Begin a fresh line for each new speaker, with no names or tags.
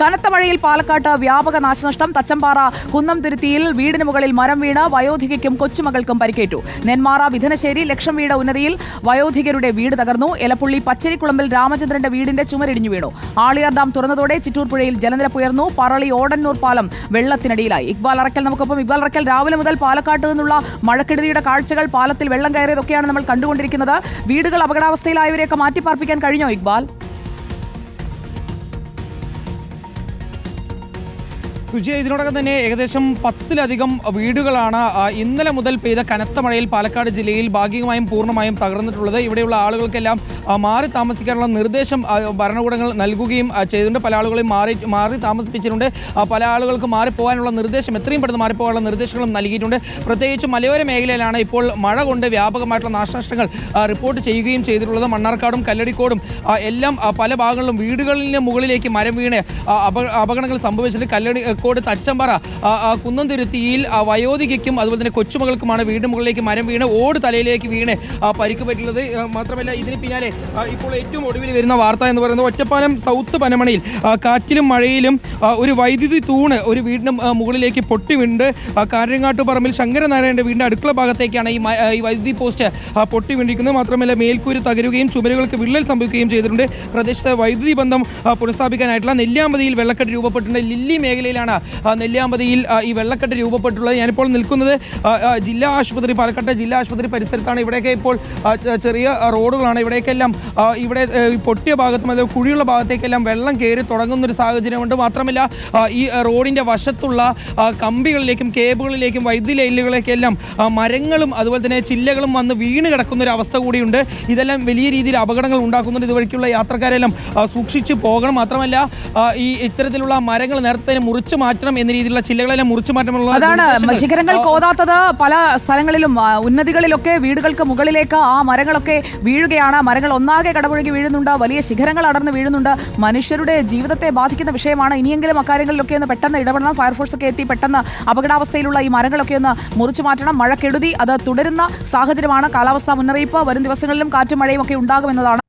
കനത്ത മഴയിൽ പാലക്കാട്ട് വ്യാപക നാശനഷ്ടം. തച്ചമ്പാറ കുന്നം തിരുത്തിയിൽ വീടിന് മുകളിൽ മരം വീണ് വയോധികയ്ക്കും കൊച്ചുമകൾക്കും പരിക്കേറ്റു. നെന്മാറ വിധനശ്ശേരി ലക്ഷം വീട് ഉന്നതിയിൽ വയോധികരുടെ വീട് തകർന്നു. എലപ്പുള്ളി പച്ചരിക്കുളമ്പിൽ രാമചന്ദ്രന്റെ വീടിന്റെ ചുമരിടിഞ്ഞു വീണു. ആളിയാർ ഡാം തുറന്നതോടെ ചിറ്റൂർ പുഴയിൽ ജലനിരപ്പ് ഉയർന്നു. പറളി ഓടന്നൂർ പാലം വെള്ളത്തിനടിയിലായി. ഇക്ബാൽ അറക്കൽ നമുക്കൊപ്പം. ഇക്ബാൽ അറക്കൽ രാവിലെ മുതൽ പാലക്കാട്ട് നിന്നുള്ള മഴക്കെടുതിയുടെ കാഴ്ചകൾ പാലത്തിൽ വെള്ളം കയറിയതൊക്കെയാണ് നമ്മൾ കണ്ടുകൊണ്ടിരിക്കുന്നത്. വീടുകൾ അപകടാവസ്ഥയിലായവരെയൊക്കെ മാറ്റിപ്പാർപ്പിക്കാൻ കഴിഞ്ഞോ ഇക്ബാൽ?
സുജിയ ഇതിനോടകം തന്നെ ഏകദേശം പത്തിലധികം വീടുകളാണ് ഇന്നലെ മുതൽ പെയ്ത കനത്ത മഴയിൽ പാലക്കാട് ജില്ലയിൽ ഭാഗികമായും പൂർണമായും തകർന്നിട്ടുള്ളത്. ഇവിടെയുള്ള ആളുകൾക്കെല്ലാം മാറി താമസിക്കാനുള്ള നിർദ്ദേശം ഭരണകൂടങ്ങൾ നൽകുകയും ചെയ്തിട്ടുണ്ട്. പല ആളുകളെയും മാറി മാറി താമസിപ്പിച്ചിട്ടുണ്ട്. പല ആളുകൾക്ക് മാറിപ്പോകാനുള്ള നിർദ്ദേശം എത്രയും പെട്ടെന്ന് മാറിപ്പോകാനുള്ള നിർദ്ദേശങ്ങളും നൽകിയിട്ടുണ്ട്. പ്രത്യേകിച്ച് മലയോര മേഖലയിലാണ് ഇപ്പോൾ മഴ കൊണ്ട് വ്യാപകമായിട്ടുള്ള നാശനഷ്ടങ്ങൾ റിപ്പോർട്ട് ചെയ്യുകയും ചെയ്തിട്ടുള്ളത്. മണ്ണാർക്കാടും കല്ലടിക്കോടും എല്ലാം പല ഭാഗങ്ങളിലും വീടുകളിലെ മുകളിലേക്ക് മരം വീണ് അപകടങ്ങൾ സംഭവിച്ചിട്ടുണ്ട്. കല്ലടിക്കോട് തച്ചമ്പറ കുന്നംതുരുത്തിയിൽ വയോധികയ്ക്കും അതുപോലെ തന്നെ കൊച്ചുമകൾക്കുമാണ് വീടിന് മുകളിലേക്ക് മരം വീണ് ഓട് തലയിലേക്ക് വീണ് പരിക്ക് പറ്റുള്ളത് മാത്രമല്ല ഇതിന് പിന്നാലെ ഇപ്പോൾ ഏറ്റവും ഒടുവിൽ വരുന്ന വാർത്ത എന്ന് പറയുന്നത് ഒറ്റപ്പാലം സൗത്ത് പനമണയിൽ കാറ്റിലും മഴയിലും ഒരു വൈദ്യുതി തൂണ് ഒരു വീടിന് മുകളിലേക്ക് പൊട്ടി വീണ്ട് കാരങ്ങാട്ടു പറമ്പിൽ ശങ്കരനാരായണന്റെ വീടിന്റെ അടുക്കള ഭാഗത്തേക്കാണ് ഈ ഈ വൈദ്യുതി പോസ്റ്റ് പൊട്ടി വീണ്ടിരിക്കുന്നത് മാത്രമല്ല മേൽക്കൂര് തകരുകയും ചുമരുകൾക്ക് വിള്ളൽ സംഭവിക്കുകയും ചെയ്തിട്ടുണ്ട്. പ്രദേശത്തെ വൈദ്യുതി ബന്ധം പുനഃസ്ഥാപിക്കാനായിട്ടുള്ള നെല്ലിയാമ്പതിയിൽ വെള്ളക്കെട്ട് രൂപപ്പെട്ടിട്ടുണ്ട്. ലില്ലി മേഖലയിലാണ് നെല്ലിയാമ്പതിയിൽ ഈ വെള്ളക്കെട്ട് രൂപപ്പെട്ടുള്ളത് ഞാനിപ്പോൾ നിൽക്കുന്നത് ജില്ലാ ആശുപത്രി പാലക്കാട്ടെ ജില്ലാ ആശുപത്രി പരിസരത്താണ്. ഇവിടെയൊക്കെ ഇപ്പോൾ ചെറിയ റോഡുകളാണ്. ഇവിടേക്കെല്ലാം ആ, ഇവിടെ പൊട്ടിയ ഭാഗത്തും അതായത് കുഴിയുള്ള ഭാഗത്തേക്കെല്ലാം വെള്ളം കയറി തുടങ്ങുന്ന ഒരു സാഹചര്യമുണ്ട്. മാത്രമല്ല ഈ റോഡിന്റെ റോഡിന്റെ വശത്തുള്ള കമ്പികളിലേക്കും കേബിളിലേക്കും വൈദ്യുതി ലൈനുകളിലേക്കെല്ലാം മരങ്ങളും അതുപോലെ തന്നെ ചില്ലകളും വന്ന് വീണ് കിടക്കുന്ന ഒരു അവസ്ഥ കൂടിയുണ്ട്. ഇതെല്ലാം വലിയ രീതിയിൽ അപകടങ്ങൾ ഉണ്ടാക്കുന്നുണ്ട് ഇതുവഴിക്കുള്ള യാത്രക്കാരെല്ലാം സൂക്ഷിച്ച് പോകണം. മാത്രമല്ല ഈ ഇത്തരത്തിലുള്ള മരങ്ങൾ നേരത്തെ മുറിച്ച് മാറ്റണം എന്ന രീതിയിലുള്ള ചില്ലകളെല്ലാം മുറിച്ചു മാറ്റമുള്ള
അതാണ് ശിഖരങ്ങൾ കോതാത്തത്. പല സ്ഥലങ്ങളിലും ഉന്നതികളിലൊക്കെ വീടുകൾക്ക് മുകളിലേക്ക് ആ മരങ്ങളൊക്കെ വീഴുകയാണ്. മരങ്ങൾ ഒന്നാകെ കടപുഴകി വീഴുന്നുണ്ട് വലിയ ശിഖരങ്ങൾ അടർന്ന് വീഴുന്നുണ്ട്. മനുഷ്യരുടെ ജീവിതത്തെ ബാധിക്കുന്ന വിഷയമാണ് ഇനിയെങ്കിലും അക്കാര്യങ്ങളിലൊക്കെ ഒന്ന് പെട്ടെന്ന് ഇടപെടണം. ഫയർഫോഴ്സ് ഒക്കെ എത്തി പെട്ടെന്ന് അപകടാവസ്ഥയിലുള്ള ഈ മരങ്ങളൊക്കെ ഒന്ന് മുറിച്ചു മാറ്റണം. മഴ മഴക്കെടുതി അത് തുടരുന്ന സാഹചര്യമാണ്. കാലാവസ്ഥാ മുന്നറിയിപ്പ് വരും ദിവസങ്ങളിലും കാറ്റും മഴയും ഒക്കെ ഉണ്ടാകുമെന്നതാണ്